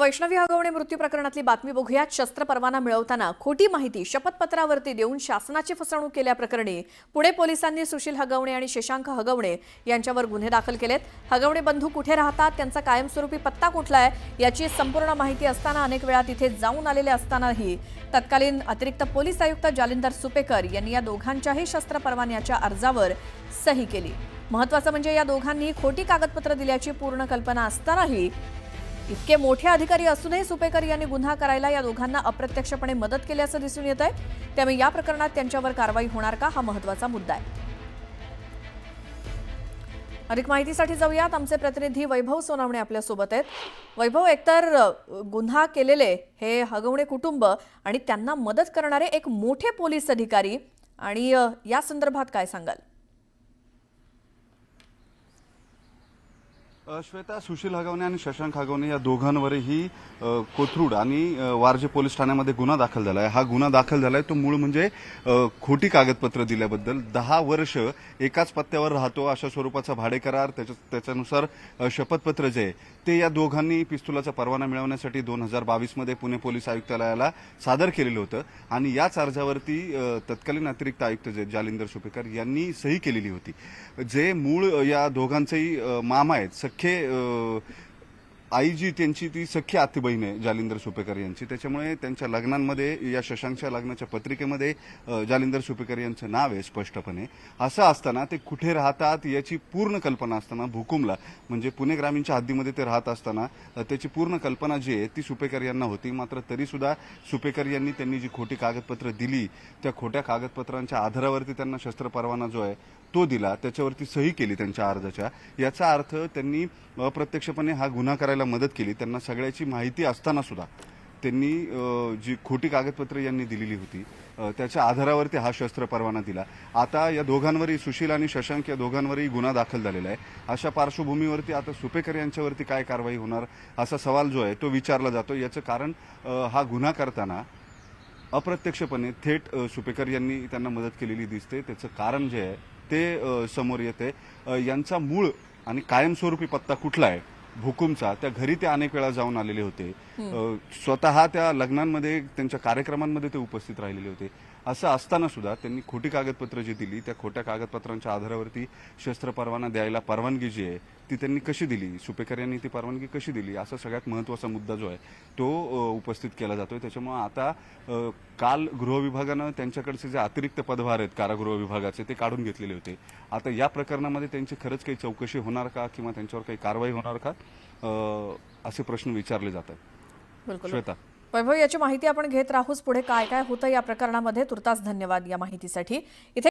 वैष्णवी हगवणे मृत्यू प्रकरणातली बातमी बघूयात. शस्त्र परवाना मिळवताना खोटी माहिती शपथपत्रावरती देऊन शासनाची फसवणूक केल्याप्रकरणी पुणे पोलिसांनी सुशील हगवणे आणि शशांक हगवणे यांच्यावर गुन्हे दाखल केलेत. हगवणे बंधू कुठे राहतात? त्यांचा कायमस्वरूपी पत्ता कुठला आहे? याची संपूर्ण माहिती असताना अनेक वेळा तिथे जाऊन आलेले असतानाही तत्कालीन अतिरिक्त पोलीस आयुक्त जालिंदर सुपेकर यांनी या दोघांच्याही शस्त्र परवान्याच्या अर्जावर सही केली. महत्वाचं म्हणजे या दोघांनी खोटी कागदपत्र दिल्याची पूर्ण कल्पना असतानाही इतके मोठे अधिकारी असूनही सुपेकर यांनी गुन्हा करायला या दोघांना अप्रत्यक्षपणे मदत केल्याचं दिसून येत आहे त्यामुळे या प्रकरणात त्यांच्यावर कारवाई होणार का हा महत्त्वाचा मुद्दा आहे. अधिक माहितीसाठी जाऊयात. आमचे प्रतिनिधी वैभव सोनावणे आपल्यासोबत आहेत. वैभव एकतर गुन्हा केलेले हे हगवणे कुटुंब आणि त्यांना मदत करणारे एक मोठे पोलीस अधिकारी आणि या संदर्भात काय सांगाल? श्वेता सुशील हगवणे आणि शशांक हगवणे या दोघांवरही कोथरूड आणि वारजे पोलीस ठाण्यामध्ये गुन्हा दाखल झाला आहे हा गुन्हा दाखल झालाय. तो मूळ म्हणजे खोटी कागदपत्र दिल्याबद्दल दहा वर्ष एकाच पत्त्यावर राहतो अशा स्वरूपाचा भाडे करार त्याच्या- त्याच्यानुसार शपथपत्र जे आहे ते या दोघांनी पिस्तुलाचा परवाना मिळवण्यासाठी दोन हजार बावीसमध्ये पुणे पोलीस आयुक्तालयाला सादर केलेलं होतं. आणि याच अर्जावरती तत्कालीन अतिरिक्त आयुक्त जे जालिंदर सुपेकर यांनी सही केलेली होती. जे मूळ या दोघांचेही मामा आहेत सख्खे आई जी त्यांची ती सख्खी आती बहीण आहे जालिंदर सुपेकर यांची. त्याच्यामुळे त्यांच्या लग्नांमध्ये या शशांकच्या लग्नाच्या पत्रिकेमध्ये जालिंदर सुपेकर यांचं नाव आहे स्पष्टपणे. असं असताना ते कुठे राहतात याची पूर्ण कल्पना असताना भुकुमला म्हणजे पुणे ग्रामीणच्या हद्दीमध्ये ते राहत असताना त्याची पूर्ण कल्पना जी आहे ती सुपेकर यांना होती. मात्र तरीसुद्धा सुपेकर यांनी त्यांनी जी खोटी कागदपत्रं दिली त्या खोट्या कागदपत्रांच्या आधारावरती त्यांना शस्त्र परवाना जो आहे तो दिला त्याच्यावरती सही केली त्यांच्या अर्जाच्या. याचा अर्थ त्यांनी अप्रत्यक्षपणे हा गुन्हा करायला मदत केली. त्यांना सगळ्याची माहिती असताना सुद्धा त्यांनी जी खोटी कागदपत्रे यांनी दिलेली होती त्याच्या आधारावरती हा शस्त्र परवाना दिला. आता या दोघांवरही सुशील आणि शशांक या दोघांवरही गुन्हा दाखल झालेला आहे. अशा पार्श्वभूमीवरती आता सुपेकर यांच्यावरती काय कारवाई होणार असा सवाल जो आहे तो विचारला जातो. याचं कारण हा गुन्हा करताना अप्रत्यक्षपणे थेट सुपेकर यांनी त्यांना मदत केलेली दिसते. त्याचं कारण जे आहे ते समोर येते. यांचा मूळ आणि कायमस्वरूपी पत्ता कुठला आहे भुकुमचा त्या घरी ते अनेक वेळा जाऊन आलेले होते. स्वतः त्या लग्नांमध्ये त्यांच्या कार्यक्रमांमध्ये ते उपस्थित राहिलेले होते. असं असताना सुद्धा त्यांनी खोटी कागदपत्र जी दिली त्या खोट्या कागदपत्रांच्या आधारावरती शस्त्र परवाना द्यायला परवानगी जी आहे ती त्यांनी कशी दिली? सुपेकर यांनी ती परवानगी कशी दिली? असा सगळ्यात महत्त्वाचा मुद्दा जो आहे तो उपस्थित केला जातोय. त्याच्यामुळे आता काल गृह विभागानं त्यांच्याकडचे जे अतिरिक्त पदभार आहेत कारागृह विभागाचे ते काढून घेतलेले होते. आता या प्रकरणामध्ये त्यांची खरंच काही चौकशी होणार का किंवा त्यांच्यावर काही कारवाई होणार का? असे प्रश्न विचारले जातात. श्वेता. वैभव याची माहिती आपण घेत राहूच पुढे काय काय होतं या प्रकरणामध्ये. तुर्तास धन्यवाद या माहितीसाठी. इथे